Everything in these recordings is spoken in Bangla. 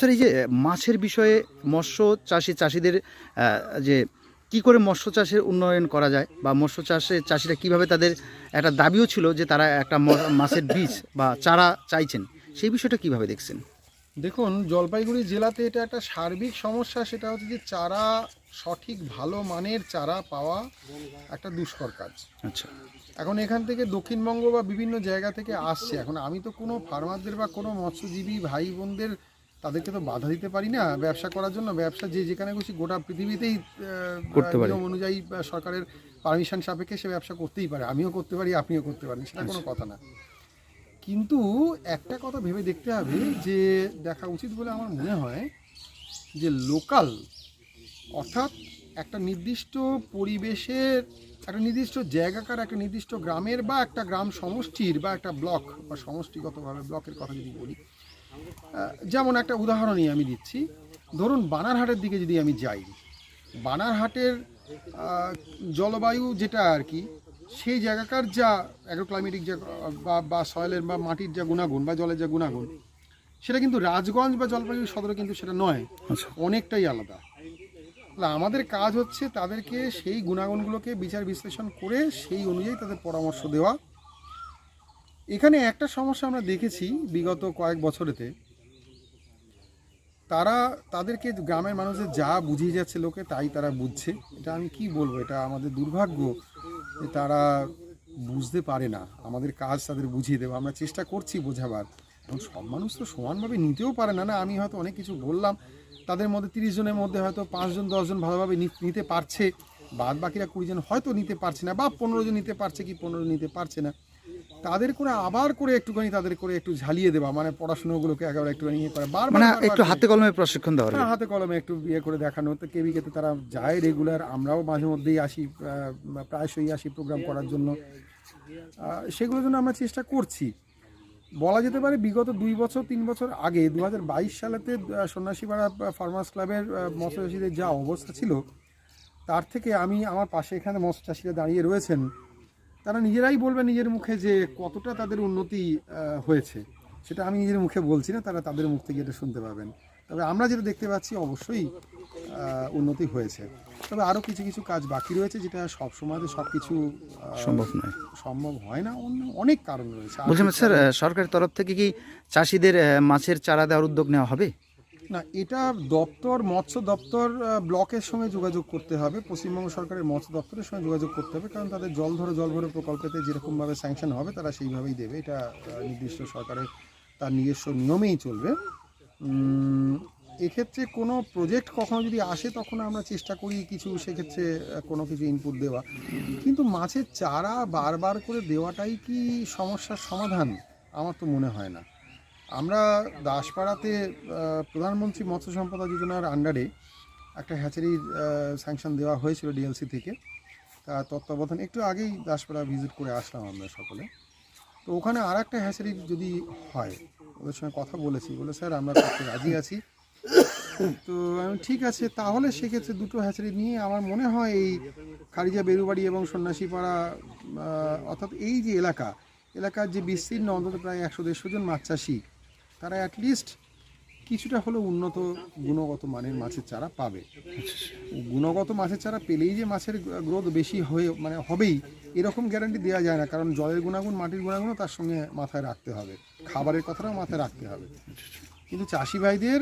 স্যার এই যে মাছের বিষয়ে মৎস্য চাষি চাষিদের যে কি করে মৎস্য চাষের উন্নয়ন করা যায় বা মৎস্য চাষে চাষিরা কীভাবে তাদের একটা দাবিও ছিল যে তারা একটা মাছের বীজ বা চারা চাইছেন সেই বিষয়টা কীভাবে দেখছেন? দেখুন জলপাইগুড়ি জেলাতে এটা একটা সার্বিক সমস্যা সেটা হচ্ছে যে চারা সঠিক ভালো মানের চারা পাওয়া একটা দুষ্কর কাজ। আচ্ছা। এখন এখান থেকে দক্ষিণবঙ্গ বা বিভিন্ন জায়গা থেকে আসছে। এখন আমি তো কোনো ফার্মারদের বা কোনো মৎস্যজীবী ভাই বোনদের তাদেরকে তো বাধা দিতে পারি না ব্যবসা করার জন্য। ব্যবসা যে যেখানে খুশি গোটা পৃথিবীতেই নিয়ম অনুযায়ী সরকারের পারমিশন সাপেক্ষে সে ব্যবসা করতেই পারে। আমিও করতে পারি আপনিও করতে পারেন সেটা কোনো কথা না। কিন্তু একটা কথা ভেবে দেখতে হবে যে দেখা উচিত বলে আমার মনে হয় যে লোকাল অর্থাৎ একটা নির্দিষ্ট পরিবেশের একটা নির্দিষ্ট জায়গাকার একটা নির্দিষ্ট গ্রামের বা একটা গ্রাম সমষ্টির বা একটা ব্লক বা সমষ্টিগতভাবে ব্লকের কথা যদি বলি যেমন একটা উদাহরণই আমি দিচ্ছি। ধরুন বানারহাটের দিকে যদি আমি যাই বানারহাটের জলবায়ু যেটা আর কি সেই জায়গাকার যা অ্যাগ্রোক্লাইমেটিক যা বা বা সয়েলের বা মাটির যা গুণাগুণ বা জলের যা গুণাগুণ সেটা কিন্তু রাজগঞ্জ বা জলপাইগুড়ি সদরে কিন্তু সেটা নয় আচ্ছা। অনেকটাই আলাদা। তাহলে আমাদের কাজ হচ্ছে তাদেরকে সেই গুণাগুণগুলোকে বিচার বিশ্লেষণ করে সেই অনুযায়ী তাদের পরামর্শ দেওয়া এখানে একটা সমস্যা আমরা দেখেছি বিগত কয়েক বছরেতে। তারা তাদেরকে গ্রামের মানুষের যা বুঝিয়ে যাচ্ছে লোকে তাই তারা বুঝছে। এটা আমি কি বলব? এটা আমাদের দুর্ভাগ্য যে তারা বুঝতে পারে না। আমাদের কাজ তাদের বুঝিয়ে দেবো আমরা চেষ্টা করছি বোঝাবার। এবং সব মানুষ তো সমানভাবে নিতেও পারে না। না, আমি হয়তো অনেক কিছু বললাম। তাদের মধ্যে তিরিশ জনের মধ্যে হয়তো পাঁচজন দশজন ভালোভাবে নিতে পারছে। বাদ বাকিরা কুড়ি জন হয়তো নিতে পারছে না বা পনেরো জন নিতে পারছে কি পনেরো নিতে পারছে না। তাদের করে আবার করে একটুখানি তাদের করে একটু ঝালিয়ে দেওয়া মানে পড়াশোনাগুলোকে একেবারে একটুখানি ইয়ে করে। বারবার মানে একটু হাতে কলমে প্রশিক্ষণ দেওয়া হ্যাঁ, হাতে কলমে একটু ইয়ে করে দেখানো। তো কেবিকেতে তারা যায় রেগুলার আমরাও মাঝে মধ্যেই আসি প্রায়শই আসি প্রোগ্রাম করার জন্য। সেগুলোর জন্য আমরা চেষ্টা করছি। বলা যেতে পারে বিগত দুই বছর তিন বছর আগে দু হাজার বাইশ সালেতে সন্ন্যাসীপাড়া ফার্মার্স ক্লাবের মৎস্যচাষীদের যা অবস্থা ছিল তার থেকে আমি আমার পাশে এখানে মৎস্যচাষীরা দাঁড়িয়ে রয়েছেন। তারা নিজেরাই বলবে নিজের মুখে যে কতটা তাদের উন্নতি হয়েছে। সেটা আমি নিজের মুখে বলছি না তারা তাদের মুখ থেকে এটা শুনতে পাবেন। তবে আমরা যেটা দেখতে পাচ্ছি অবশ্যই উন্নতি হয়েছে। তবে আরও কিছু কিছু কাজ বাকি রয়েছে যেটা সব সময়তে সব কিছু সম্ভব নয়। সম্ভব হয় না। অন্য অনেক কারণ রয়েছে। বলছিলাম স্যার সরকারের তরফ থেকে কি চাষিদের মাছের চারা দেওয়ার উদ্যোগ নেওয়া হবে? না, এটা দপ্তর, মৎস্য দপ্তর ব্লকের সঙ্গে যোগাযোগ করতে হবে। পশ্চিমবঙ্গ সরকারের মৎস্য দপ্তরের সঙ্গে যোগাযোগ করতে হবে, কারণ তাদের জল ধরে, জল ভরে প্রকল্পেতে যেরকমভাবে স্যাংশন হবে, তারা সেইভাবেই দেবে। এটা নির্দিষ্ট সরকারের তার নিজস্ব নিয়মেই চলবে। এক্ষেত্রে কোনো প্রজেক্ট কখনো যদি আসে, তখন আমরা চেষ্টা করি কিছু সেক্ষেত্রে কোনো কিছু ইনপুট দেওয়া। কিন্তু মাছের চারা বারবার করে দেওয়াটাই কি সমস্যার সমাধান? আমার তো মনে হয় না। আমরা দাসপাড়াতে প্রধানমন্ত্রী মৎস্য সম্পদা যোজনার আন্ডারে একটা হ্যাচারির স্যাংশন দেওয়া হয়েছিল ডিএলসি থেকে। তার তত্ত্বাবধান, একটু আগেই দাসপাড়া ভিজিট করে আসলাম আমরা সকলে। তো ওখানে আর একটা হ্যাচারি যদি হয়, ওদের সঙ্গে কথা বলেছি, বলে, স্যার, আমরা করতে রাজি আছি। তো ঠিক আছে, তাহলে সেক্ষেত্রে দুটো হ্যাচারি নিয়ে আমার মনে হয় এই খারিজা বেরুবাড়ি এবং সন্ন্যাসীপাড়া অর্থাৎ এই যে এলাকা, এলাকার যে বিস্তীর্ণ, অন্তত প্রায় একশো দেড়শো জন মাছ চাষি তারা অ্যাটলিস্ট কিছুটা হলেও উন্নত গুণগত মানের মাছের চারা পাবে। গুণগত মাছের চারা পেলেই যে মাছের গ্রোথ বেশি হয়ে মানে হবেই, এরকম গ্যারান্টি দেওয়া যায় না, কারণ জলের গুণাগুণ, মাটির গুণাগুণও তার সঙ্গে মাথায় রাখতে হবে। খাবারের কথাটাও মাথায় রাখতে হবে। কিন্তু চাষি ভাইদের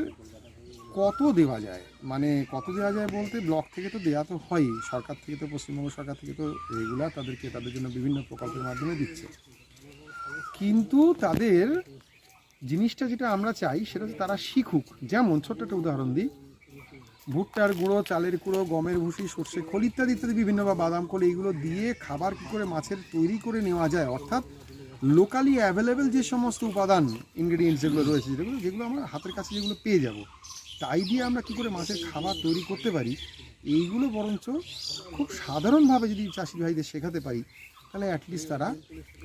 কত দেওয়া যায়? মানে কত দেওয়া যায় বলতে ব্লক থেকে তো দেওয়া তো হয়ই। সরকার থেকে তো, পশ্চিমবঙ্গ সরকার থেকে তো রেগুলার তাদেরকে, তাদের জন্য বিভিন্ন প্রকল্পের মাধ্যমে দিচ্ছে। কিন্তু তাদের জিনিসটা যেটা আমরা চাই সেটা হচ্ছে তারা শিখুক। যেমন ছোট্ট একটা উদাহরণ দিই। ভুট্টার গুঁড়ো চালের গুঁড়ো গমের ভুসি সর্ষে খোল ইত্যাদি ইত্যাদি বিভিন্ন বা বাদাম খোল এইগুলো দিয়ে খাবার কী করে মাছের তৈরি করে নেওয়া যায়? অর্থাৎ লোকালি অ্যাভেলেবেল যে সমস্ত উপাদান ইনগ্রেডিয়েন্টস যেগুলো রয়েছে যেগুলো যেগুলো আমরা হাতের কাছে যেগুলো পেয়ে যাব তাই দিয়ে আমরা কী করে মাছের খাবার তৈরি করতে পারি? এইগুলো বরঞ্চ খুব সাধারণভাবে যদি চাষি ভাইদের শেখাতে পারি তাহলে অ্যাটলিস্ট তারা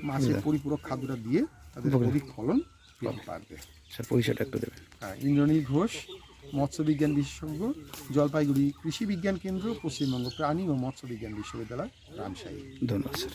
মাছের পরিপূরক খাদ্যটা দিয়ে তাদের অধিক ফলন পেতে পারবে স্যার পরিচয়টা একটু দেবেন। হ্যাঁ, ইন্দ্রনীল ঘোষ মৎস্য বিজ্ঞান বিশেষজ্ঞ জলপাইগুড়ি কৃষি বিজ্ঞান কেন্দ্র পশ্চিমবঙ্গ প্রাণী ও মৎস্য বিজ্ঞান বিশ্ববিদ্যালয় রামশাহী। ধন্যবাদ স্যার।